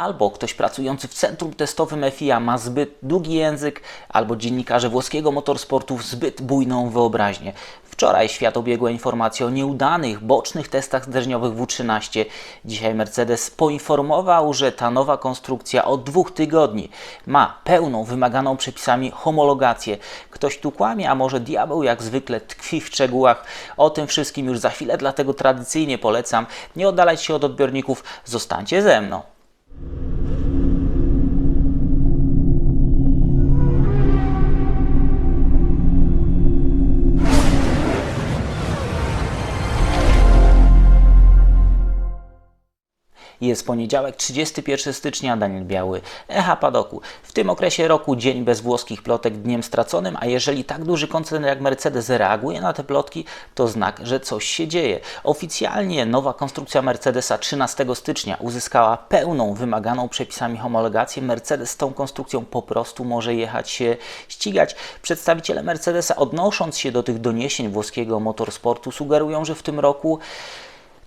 albo ktoś pracujący w centrum testowym FIA ma zbyt długi język, albo dziennikarze włoskiego motorsportu zbyt bujną wyobraźnię. Wczoraj świat obiegła informacja o nieudanych, bocznych testach zderzeniowych W13. Dzisiaj Mercedes poinformował, że ta nowa konstrukcja od dwóch tygodni ma pełną, wymaganą przepisami homologację. Ktoś tu kłamie, a może diabeł jak zwykle tkwi w szczegółach. O tym wszystkim już za chwilę, dlatego tradycyjnie polecam nie oddalać się od odbiorników, zostańcie ze mną. Jest poniedziałek, 31 stycznia, Daniel Biały, Echa Padoku. W tym okresie roku dzień bez włoskich plotek dniem straconym, a jeżeli tak duży koncern jak Mercedes reaguje na te plotki, to znak, że coś się dzieje. Oficjalnie nowa konstrukcja Mercedesa 13 stycznia uzyskała pełną, wymaganą przepisami homologację. Mercedes z tą konstrukcją po prostu może jechać się ścigać. Przedstawiciele Mercedesa, odnosząc się do tych doniesień włoskiego motorsportu, sugerują, że w tym roku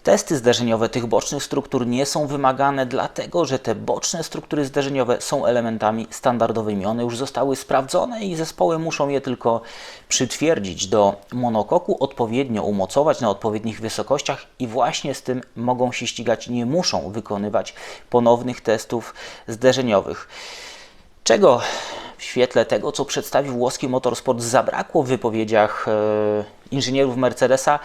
Testy zderzeniowe tych bocznych struktur nie są wymagane, dlatego że te boczne struktury zderzeniowe są elementami standardowymi. One już zostały sprawdzone i zespoły muszą je tylko przytwierdzić do monokoku, odpowiednio umocować na odpowiednich wysokościach i właśnie z tym mogą się ścigać, nie muszą wykonywać ponownych testów zderzeniowych. Czego w świetle tego, co przedstawił włoski motorsport, zabrakło w wypowiedziach e, inżynierów Mercedesa,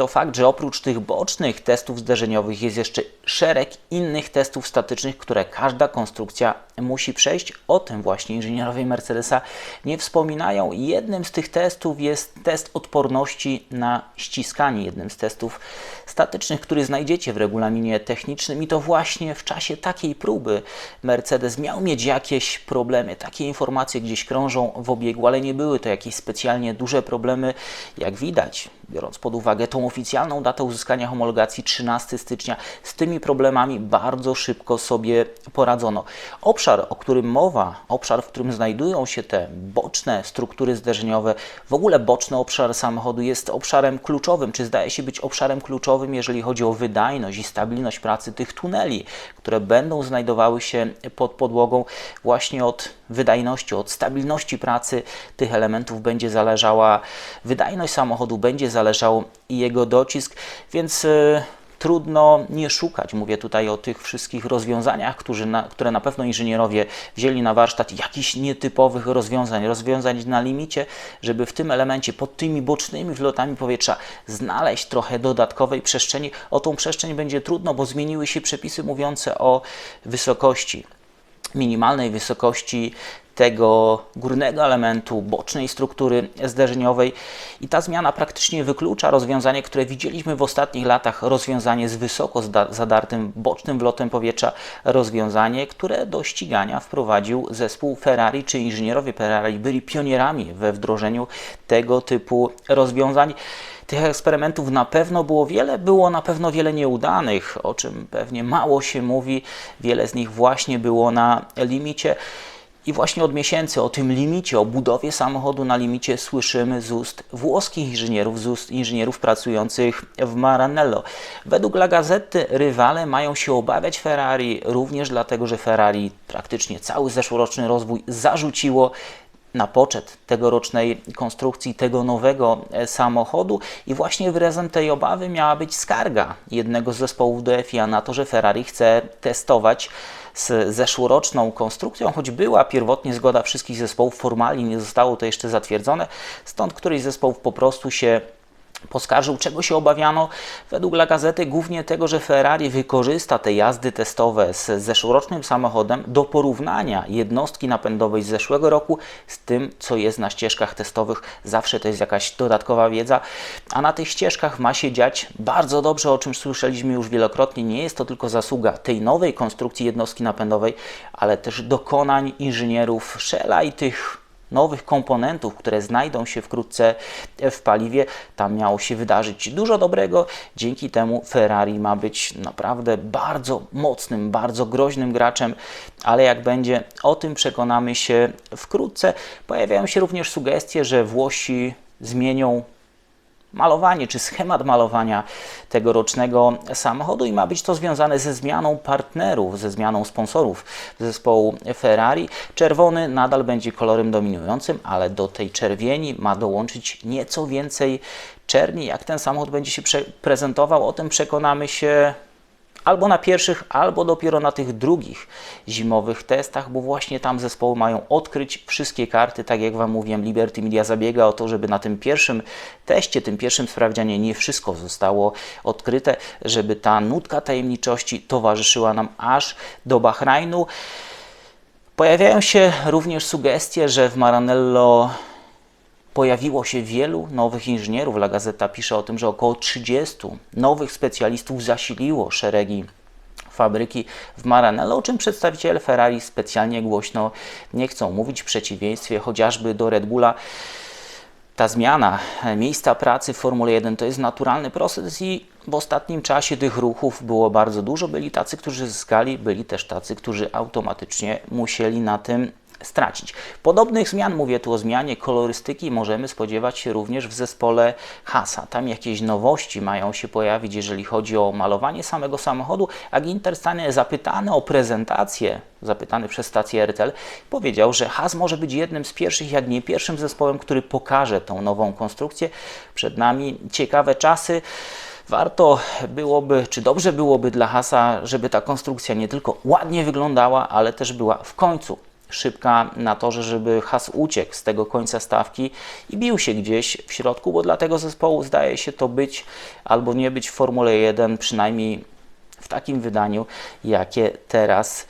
to fakt, że oprócz tych bocznych testów zderzeniowych jest jeszcze szereg innych testów statycznych, które każda konstrukcja musi przejść. O tym właśnie inżynierowie Mercedesa nie wspominają. Jednym z tych testów jest test odporności na ściskanie, jednym z testów statycznych, który znajdziecie w regulaminie technicznym i to właśnie w czasie takiej próby Mercedes miał mieć jakieś problemy. Takie informacje gdzieś krążą w obiegu, ale nie były to jakieś specjalnie duże problemy, jak widać, biorąc pod uwagę tą oficjalną datę uzyskania homologacji 13 stycznia. Z tymi problemami bardzo szybko sobie poradzono. Obszar, o którym mowa, obszar, w którym znajdują się te boczne struktury zderzeniowe, w ogóle boczny obszar samochodu jest obszarem kluczowym, czy zdaje się być obszarem kluczowym, jeżeli chodzi o wydajność i stabilność pracy tych tuneli, które będą znajdowały się pod podłogą właśnie od wydajności, od stabilności pracy tych elementów będzie zależała wydajność samochodu, będzie zależał i jego docisk, więc y, trudno nie szukać. Mówię tutaj o tych wszystkich rozwiązaniach, którzy na, które na pewno inżynierowie wzięli na warsztat, jakichś nietypowych rozwiązań, rozwiązań na limicie, żeby w tym elemencie, pod tymi bocznymi wlotami powietrza znaleźć trochę dodatkowej przestrzeni. O tą przestrzeń będzie trudno, bo zmieniły się przepisy mówiące o wysokości minimalnej wysokości tego górnego elementu bocznej struktury zderzeniowej i ta zmiana praktycznie wyklucza rozwiązanie, które widzieliśmy w ostatnich latach, rozwiązanie z wysoko zadartym bocznym wlotem powietrza, rozwiązanie, które do ścigania wprowadził zespół Ferrari, czy inżynierowie Ferrari byli pionierami we wdrożeniu tego typu rozwiązań. Tych eksperymentów na pewno było wiele, było na pewno wiele nieudanych, o czym pewnie mało się mówi. Wiele z nich właśnie było na limicie. I właśnie od miesięcy o tym limicie, o budowie samochodu na limicie słyszymy z ust włoskich inżynierów, z ust inżynierów pracujących w Maranello. Według La Gazzetta rywale mają się obawiać Ferrari również dlatego, że Ferrari praktycznie cały zeszłoroczny rozwój zarzuciło na poczet tegorocznej konstrukcji tego nowego e, samochodu. I właśnie wyrazem tej obawy miała być skarga jednego z zespołów do FIA na to, że Ferrari chce testować z zeszłoroczną konstrukcją, choć była pierwotnie zgoda wszystkich zespołów, formalnie nie zostało to jeszcze zatwierdzone, stąd któryś z zespołów po prostu się Poskarżył, czego się obawiano? Według La Gazety głównie tego, że Ferrari wykorzysta te jazdy testowe z zeszłorocznym samochodem do porównania jednostki napędowej z zeszłego roku z tym, co jest na ścieżkach testowych. Zawsze to jest jakaś dodatkowa wiedza, a na tych ścieżkach ma się dziać bardzo dobrze, o czym słyszeliśmy już wielokrotnie. Nie jest to tylko zasługa tej nowej konstrukcji jednostki napędowej, ale też dokonań inżynierów Shella i tych nowych komponentów, które znajdą się wkrótce w paliwie. Tam miało się wydarzyć dużo dobrego. Dzięki temu Ferrari ma być naprawdę bardzo mocnym, bardzo groźnym graczem, ale jak będzie, o tym przekonamy się wkrótce. Pojawiają się również sugestie, że Włosi zmienią malowanie czy schemat malowania tegorocznego samochodu i ma być to związane ze zmianą partnerów, ze zmianą sponsorów zespołu Ferrari. Czerwony nadal będzie kolorem dominującym, ale do tej czerwieni ma dołączyć nieco więcej czerni. Jak ten samochód będzie się prezentował, o tym przekonamy się albo na pierwszych, albo dopiero na tych drugich zimowych testach, bo właśnie tam zespoły mają odkryć wszystkie karty. Tak jak Wam mówiłem, Liberty Media zabiega o to, żeby na tym pierwszym teście, tym pierwszym sprawdzianie nie wszystko zostało odkryte, żeby ta nutka tajemniczości towarzyszyła nam aż do Bahrajnu. Pojawiają się również sugestie, że w Maranello pojawiło się wielu nowych inżynierów. La Gazeta pisze o tym, że około 30 nowych specjalistów zasiliło szeregi fabryki w Maranello, o czym przedstawiciele Ferrari specjalnie głośno nie chcą mówić, w przeciwieństwie chociażby do Red Bulla. Ta zmiana miejsca pracy w Formule 1 to jest naturalny proces i w ostatnim czasie tych ruchów było bardzo dużo. Byli tacy, którzy zyskali, byli też tacy, którzy automatycznie musieli na tym stracić. Podobnych zmian, mówię tu o zmianie kolorystyki, możemy spodziewać się również w zespole Hasa. Tam jakieś nowości mają się pojawić, jeżeli chodzi o malowanie samego samochodu, a Ginter stanie zapytany o prezentację, zapytany przez stację RTL, powiedział, że Has może być jednym z pierwszych, jak nie pierwszym zespołem, który pokaże tą nową konstrukcję. Przed nami ciekawe czasy. Warto byłoby, czy dobrze byłoby dla Hasa, żeby ta konstrukcja nie tylko ładnie wyglądała, ale też była w końcu szybka na torze, żeby Has uciekł z tego końca stawki i bił się gdzieś w środku, bo dla tego zespołu zdaje się to być albo nie być w Formule 1, przynajmniej w takim wydaniu, jakie teraz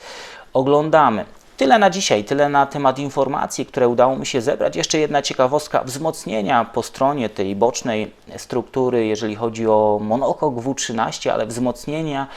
oglądamy. Tyle na dzisiaj, tyle na temat informacji, które udało mi się zebrać. Jeszcze jedna ciekawostka wzmocnienia po stronie tej bocznej struktury, jeżeli chodzi o monokok W13, ale wzmocnienia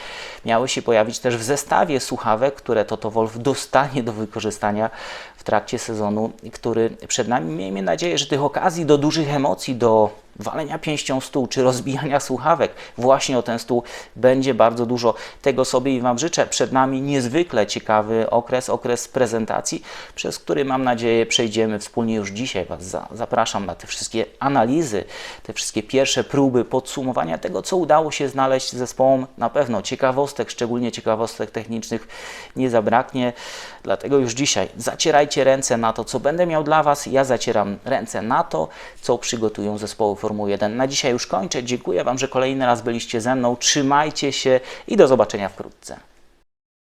miały się pojawić też w zestawie słuchawek, które Toto Wolf dostanie do wykorzystania w trakcie sezonu, który przed nami. Miejmy nadzieję, że tych okazji do dużych emocji, do walenia pięścią stół czy rozbijania słuchawek właśnie o ten stół będzie bardzo dużo. Tego sobie i Wam życzę. Przed nami niezwykle ciekawy okres, okres prezentacji, przez który mam nadzieję przejdziemy wspólnie już dzisiaj. Was za, zapraszam na te wszystkie analizy, te wszystkie pierwsze próby podsumowania tego, co udało się znaleźć zespołom. Na pewno ciekawostek, szczególnie ciekawostek technicznych nie zabraknie. Dlatego już dzisiaj zacierajcie ręce na to, co będę miał dla Was. Ja zacieram ręce na to, co przygotują zespoły Formuły 1. Na dzisiaj już kończę. Dziękuję Wam, że kolejny raz byliście ze mną. Trzymajcie się i do zobaczenia wkrótce.